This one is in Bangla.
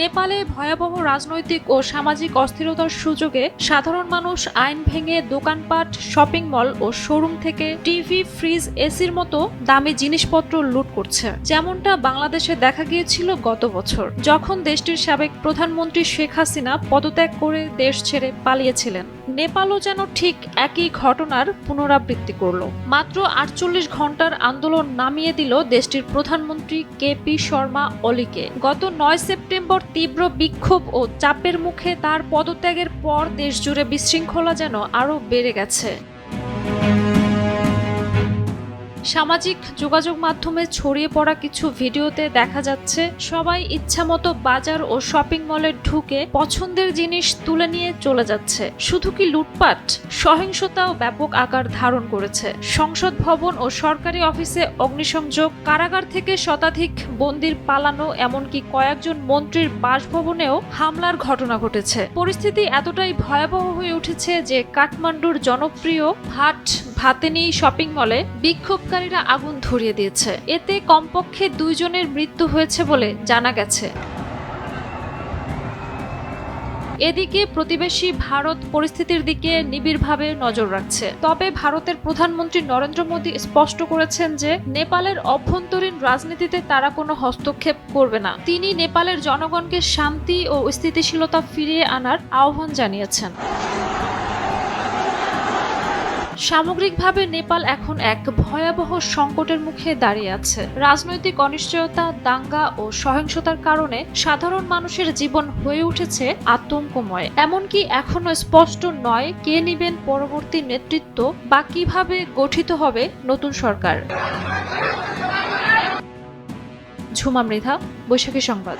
নেপালে ভয়াবহ রাজনৈতিক ও সামাজিক অস্থিরতার সুযোগে সাধারণ মানুষ আইন ভেঙে দোকানপাট, শপিং মল ও শোরুম থেকে টিভি, ফ্রিজ, এসির মতো দামি জিনিসপত্র লুট করছে। যেমনটা বাংলাদেশে দেখা গিয়েছিল গত বছর। যখন দেশটির সাবেক প্রধানমন্ত্রী শেখ হাসিনা পদত্যাগ করে দেশ ছেড়ে পালিয়েছিলেন, নেপালও যেন ঠিক একই ঘটনার পুনরাবৃত্তি করল। মাত্র আটচল্লিশ ঘণ্টার আন্দোলন নামিয়ে দিল দেশটির প্রধানমন্ত্রী কে পি শর্মা অলিকে। গত নয় সেপ্টেম্বর তীব্র বিক্ষোভ ও চাপের মুখে তার পদত্যাগের পর দেশজুড়ে বিশৃঙ্খলা যেন আরও বেড়ে গেছে। সামাজিক যোগাযোগ মাধ্যমে ছড়িয়ে পড়া কিছু ভিডিওতে দেখা যাচ্ছে, সবাই ইচ্ছামতো বাজার ও শপিং মলে ঢুকে পছন্দের জিনিস তুলে নিয়ে চলে যাচ্ছে। শুধু কি লুটপাট? সহিংসতাও ব্যাপক আকার ধারণ করেছে। সংসদ ভবন ও সরকারি অফিসে অগ্নিসংযোগ, কারাগার থেকে শতাধিক বন্দির পালানো, এমনকি কয়েকজন মন্ত্রীর বাসভবনেও হামলার ঘটনা ঘটেছে। পরিস্থিতি এতটাই ভয়াবহ হয়ে উঠেছে যে কাঠমান্ডুর জনপ্রিয় ভাট ভাতেনি শপিং মলে বিক্ষোভকারীরা আগুন ধরিয়ে দিয়েছে। এতে কমপক্ষে দুইজনের মৃত্যু হয়েছে বলে জানা গেছে। এদিকে প্রতিবেশী ভারত পরিস্থিতির দিকে নিবিড়ভাবে নজর রাখছে। তবে ভারতের প্রধানমন্ত্রী নরেন্দ্র মোদী স্পষ্ট করেছেন যে, নেপালের অভ্যন্তরীণ রাজনীতিতে তারা কোনো হস্তক্ষেপ করবে না। তিনি নেপালের জনগণকে শান্তি ও স্থিতিশীলতা ফিরিয়ে আনার আহ্বান জানিয়েছেন। সামগ্রিকভাবে নেপাল এখন এক ভয়াবহ সংকটের মুখে দাঁড়িয়ে আছে। রাজনৈতিক অনিশ্চয়তা, দাঙ্গা ও সহিংসতার কারণে সাধারণ মানুষের জীবন হয়ে উঠেছে আতঙ্কময়। এমনকি এখনও স্পষ্ট নয় কে নিবেন পরবর্তী নেতৃত্ব বা কীভাবে গঠিত হবে নতুন সরকার। ঝুমা মৃধা, বৈশাখী সংবাদ।